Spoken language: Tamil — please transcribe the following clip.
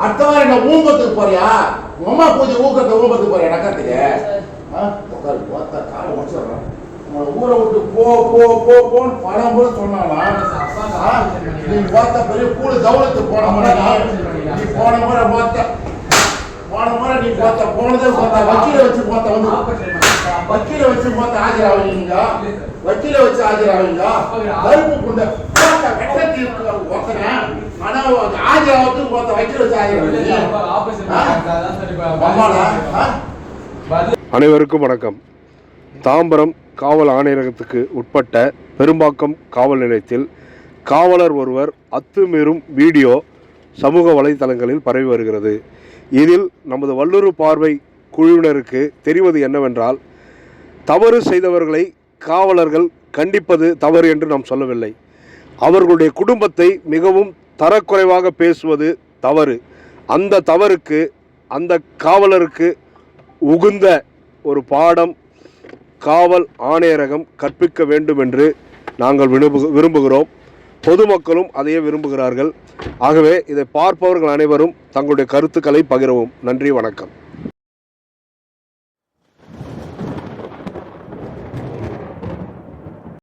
அடுத்த வாரம் என்ன ஊம்பத்துக்கு போறியா? அம்மா பூஜை ஊக்கத்தை ஊம்பத்துக்கு போறியா? நக்கத்துக்கு? உட்காரு, ஒத்த காலை உடைச்சிடுறேன். உங்களை ஊரை விட்டு போ போ போ போன்னு பணம் கூட சொன்னானா? நீ பார்த்த பெரிய கூடு தௌலத்துக்கு போன முறை நீ போன முறை பார்த்த. போன முறை நீ பார்த்த போனதே பார்த்தா வக்கீல வச்சு பார்த்த வந்து. வக்கீல வச்சு பார்த்து ஆஜராவீங்க வக்கீல வச்சு ஆஜராவீங்க கருப்பு புண்ட. பார்த்த வெட்டத்தி ஒருத்தனை ஆனா ஆஜராவத்துக்கு பார்த்த வக்கீல வச்சு ஆஜராவீங்க அம்மாடா ஆ? அனைவருக்கும் வணக்கம். தாம்பரம் காவல் ஆணையரகத்துக்கு உட்பட்ட பெரும்பாக்கம் காவல் நிலையத்தில் காவலர் ஒருவர் அத்துமீறும் வீடியோ சமூக வலைத்தளங்களில் பரவி வருகிறது. இதில் நமது வல்லுறு பார்வை குழுவினருக்கு தெரிவது என்னவென்றால் தவறு செய்தவர்களை காவலர்கள் கண்டிப்பது தவறு என்று நாம் சொல்லவில்லை. அவர்களுடைய குடும்பத்தை மிகவும் தரக்குறைவாக பேசுவது தவறு. அந்த தவறுக்கு அந்த காவலருக்கு உகுந்த ஒரு பாடம் காவல் ஆணையரகம் கற்பிக்க வேண்டும் என்று நாங்கள் விரும்பு விரும்புகிறோம். பொதுமக்களும் அதையே விரும்புகிறார்கள். ஆகவே இதை பார்ப்பவர்கள் அனைவரும் தங்களுடைய கருத்துக்களை பகிரவும். நன்றி வணக்கம்.